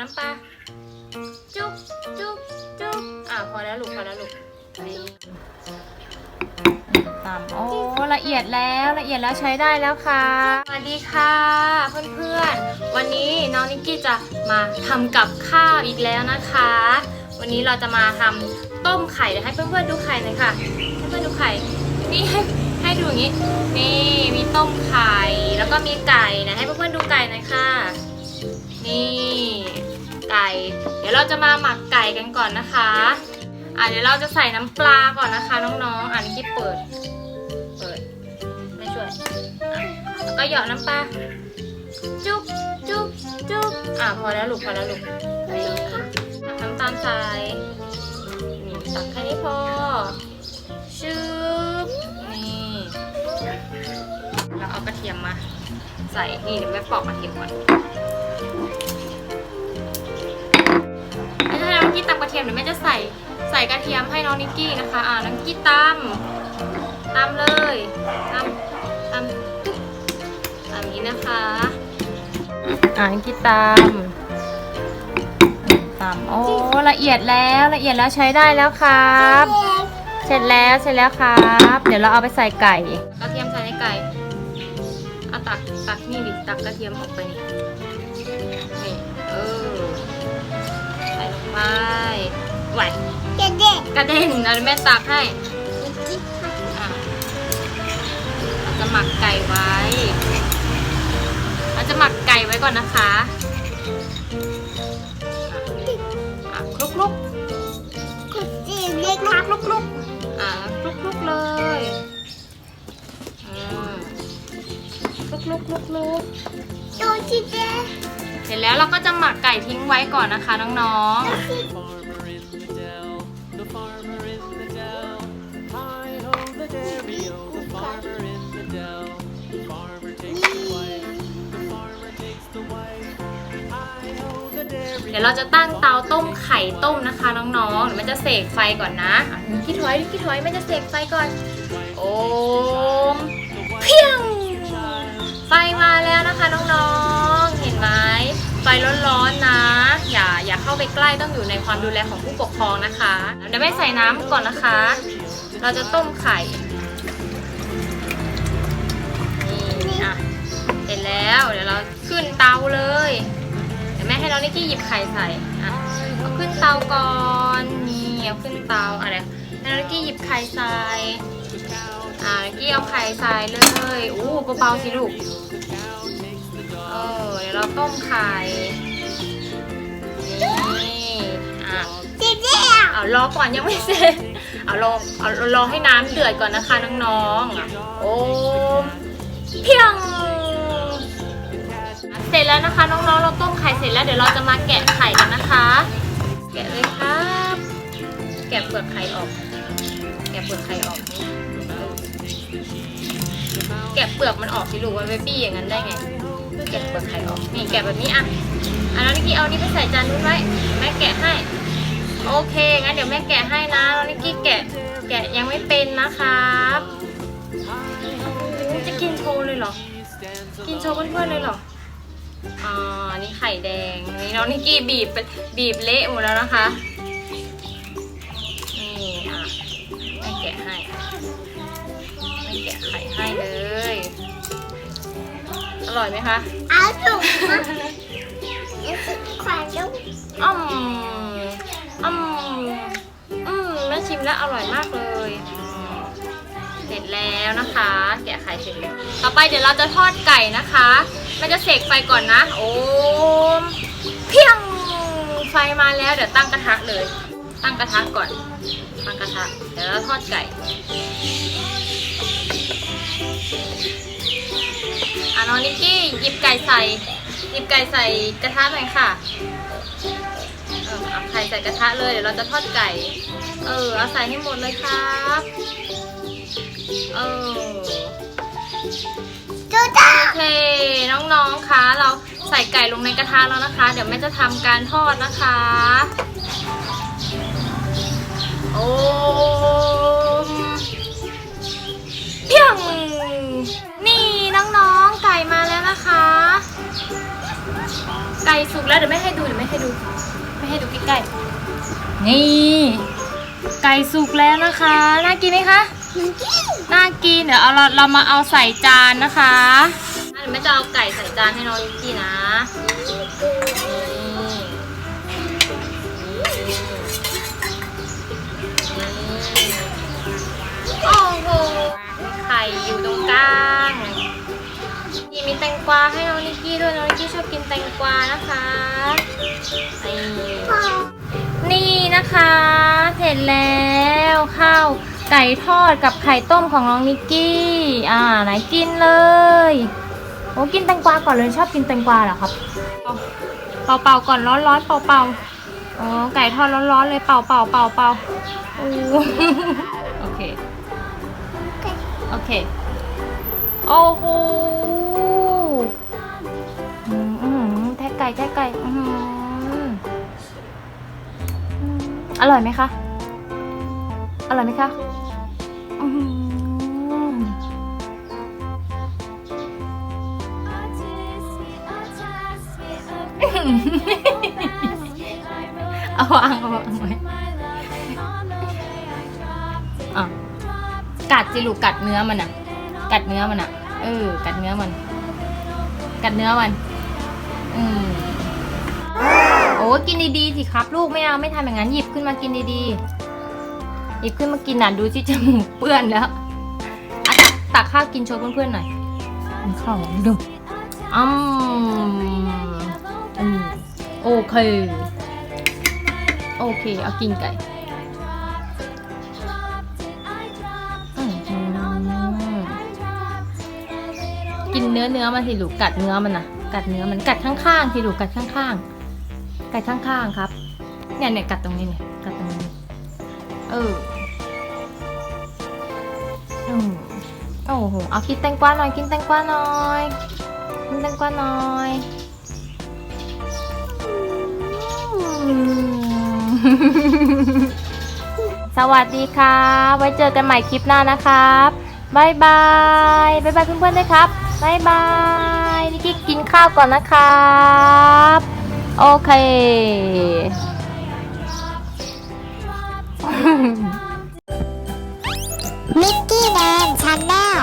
น้ำปลาจุ๊บจุ๊บจุ๊บอ่าพอแล้วลูกพอแล้วลูกนี่ตามโอ้ละเอียดแล้วละเอียดแล้วใช้ได้แล้วค่ะสวัสดีค่ะเพื่อนๆ วันนี้น้องนิกกี้จะมาทำกับข้าวอีกแล้วนะคะ วันนี้เราจะมาทำต้มไข่เดี๋ยวให้เพื่อนๆดูไข่หน่อยค่ะให้เพื่อนๆดูไข่นี่ให้ให้ดูอย่างนี้นี่มีต้มไข่แล้วก็มีไก่นะให้เพื่อนๆดูไก่หน่อยค่ะ นี่ไก่ เดี๋ยวเราจะมาหมักไก่กันก่อนนะคะอะเดี๋ยวเราจะใส่น้ำปลาก่อนนะคะ น้องๆอะนี่คิดเปิด เปิด ไม่ช่วยแล้วก็เหยาะน้ำปลา จุ๊บจุ๊บจุ๊บอะพอแล้วลูกพอแล้วลูกนี่น้ำตาลใส่นี่ตักแค่นี้พอชึบนี่แล้วเอากระเทียมมา ใส่นี่เดี๋ยวแม่ปอกกระเทียมก่อน กี้ตำกระเทียมเดี๋ยวแม่จะใส่ใส่กระเทียมให้น้องนิกกี้นะคะ อ่าน้องนิกกี้ตำตำเลยตำตำตุ๊บตำนี้นะคะอ่านิกกี้ตำตำโอ้ละเอียดแล้วละเอียดแล้วใช้ได้แล้วครับ เสร็จแล้วเสร็จแล้วครับ เดี๋ยวเราเอาไปใส่ไก่ กระเทียมใส่ในไก่เอาตักตักนี่ดิตักกระเทียมออกไปนี่ ไปไหวเด็กเด็กกระเด็นเอาแม่ตักให้อะเราจะหมักไก่ไว้ เราจะหมักไก่ไว้ก่อนนะคะอะอะคลุกคลุกกุจิเล็กคลุกคลุกคลุกอะคลุกคลุกเลยอืมคลุกคลุกคลุกคลุกตัวที่เด็ก เสร็จแล้วเราก็จะหมักไก่ทิ้งไว้ก่อนนะคะน้องๆ เดี๋ยวเราจะตั้งเตาต้มไข่ต้มนะคะน้องๆเดี๋ยวมันจะเสกไฟก่อนนะขี้ถอยมีขี้ถอยมันจะเสกไฟก่อน โอมเพียงไฟมาแล้วนะคะน้องๆ เห็นไหม ฟร้อนๆนะ อย่าอย่าเข้าไปใกล้ต้องอยู่ในความดูแลของผู้ปกครองนะคะ เดี๋ยวไม่ใส่น้ำก่อนนะคะ เราจะต้มไข่นี่อะเสร็จแล้วเดี๋ยวเราขึ้นเตาเลย เดี๋ยวแม่ให้น้องนิกกี้หยิบไข่ใส่อะเอาขึ้นเตาก่อนนี่เอาขึ้นเตาอะไรให้น้องนิกกี้หยิบไข่ใส่อ่านิกกี้เอาไข่ใส่เลยอู้เบาๆสิลูก เราต้มไข่นี่อะเด็กเด็กเอารอก่อนยังไม่เสร็จเอารอเอารอให้น้ำเดือดก่อนนะคะน้องๆอะโอ้เพียงเสร็จแล้วนะคะน้องๆเราต้มไข่เสร็จแล้วเดี๋ยวเราจะมาแกะไข่กันนะคะ แกะเลยครับ แกะเปลือกไข่ออก แกะเปลือกไข่ออกนี่แกะเปลือกมันออกสิลูกมันไปปี้อย่างนั้นได้ไง แกะเปลือกไข่ออกนี่แกะแบบนี้อะอะน้องนิกกี้เอานี่ไปใส่จานนู้นไว้แม่แกะให้โอเคงั้นเดี๋ยวแม่แกะให้นะน้องนิกกี้แกะแกะยังไม่เป็นนะครับจะกินโชว์เลยเหรอ กินโชว์เพื่อนๆเลยเหรออ่านี่ไข่แดงนี่น้องนิกกี้บีบไปบีบเละหมดแล้วนะคะ อร่อยไหมคะเอาถูกมาขวานลูกอืมอืมอืมแม่ชิมแล้วอร่อยมากเลยอืมเสร็จแล้วนะคะ แกะไข่เสร็จแล้วต่อไปเดี๋ยวเราจะทอดไก่นะคะแม่จะเสกไฟก่อนนะ โอ้มเพียงไฟมาแล้วเดี๋ยวตั้งกระทะเลย ตั้งกระทะก่อน ตั้งกระทะเดี๋ยวเราทอดไก่อะ น้องนิกกี้หยิบไก่ใส่ หยิบไก่ใส่กระทะหน่อยค่ะเออเอาไข่ใส่กระทะเลยเดี๋ยวเราจะทอดไก่ เออเอาใส่ให้หมดเลยครับเออตัวจ้าโอเคน้องๆคะเราใส่ไก่ลงในกระทะแล้วนะคะ เดี๋ยวแม่จะทำการทอดนะคะ โอ้มเพียง นี่น้องๆ ไก่มาแล้วนะคะ ไก่สุกแล้วเดี๋ยวแม่ให้ดูเดี๋ยวแม่ให้ดู ไม่ให้ดูใกล้ๆนี่ ไก่สุกแล้วนะคะ น่ากินไหมคะน่ากินเดี๋ยวเอาเราเรามาเอาใส่จานนะคะอะเดี๋ยวแม่จะเอาไก่ใส่จานให้น้องนิกกี้นะ ด้วยน้องนิกกี้ชอบกินแตงกวานะคะนี่นี่นะคะเสร็จแล้วข้าวไก่ทอดกับไข่ต้มของน้องนิกกี้ อ่าไหนกินเลยโอ้กินแตงกวาก่อนเลยชอบกินแตงกวาเหรอครับ เป่าเป่าก่อนร้อนร้อนเป่าเป่าอ๋อไก่ทอดร้อนร้อนๆเลยเป่าเป่าเป่าเป่าโอ้โอเค โอเค โอ้โห แท็กไก่แท็กไก่อืมอร่อยไหมคะ อร่อยไหมคะอืมเอาวางเอาวางไว้อะกัดสิลูกกัดเนื้อมันอะ กัดเนื้อมันอะ เออ กัดเนื้อมัน กัดเนื้อมัน อืมโอ้กินดีๆสิครับ ลูกไม่เอาไม่ทำอย่างนั้นหยิบขึ้นมากินดีๆหยิบขึ้นมากินน่ะดูที่จมูกเปื้อนแล้วอะตักตักข้าวกินโชว์เพื่อนๆหน่อยกินข้าวดูอืมอืมโอเค โอเค เอากินไก่อืมกินเนื้อเนื้อมันสิลูกกัดเนื้อมันนะ กัดเนื้อมันกัดข้างๆสิลูกัดข้างๆกัดข้างๆครับเนี่ยเนี่ยกัดตรงนี้เนี่ยกัดตรงนี้เอออืมโอ้โหเอากินแตงกวาหน่อยกินแตงกวาหน่อยกินแตงกวาหน่อยสวัสดีครับ ไว้เจอกันใหม่คลิปหน้านะครับบายบายบายบายเพื่อนๆด้วยครับบายบาย นิกกี้กินข้าวก่อนนะครับ โอเค มิกกี้แดนชาแนล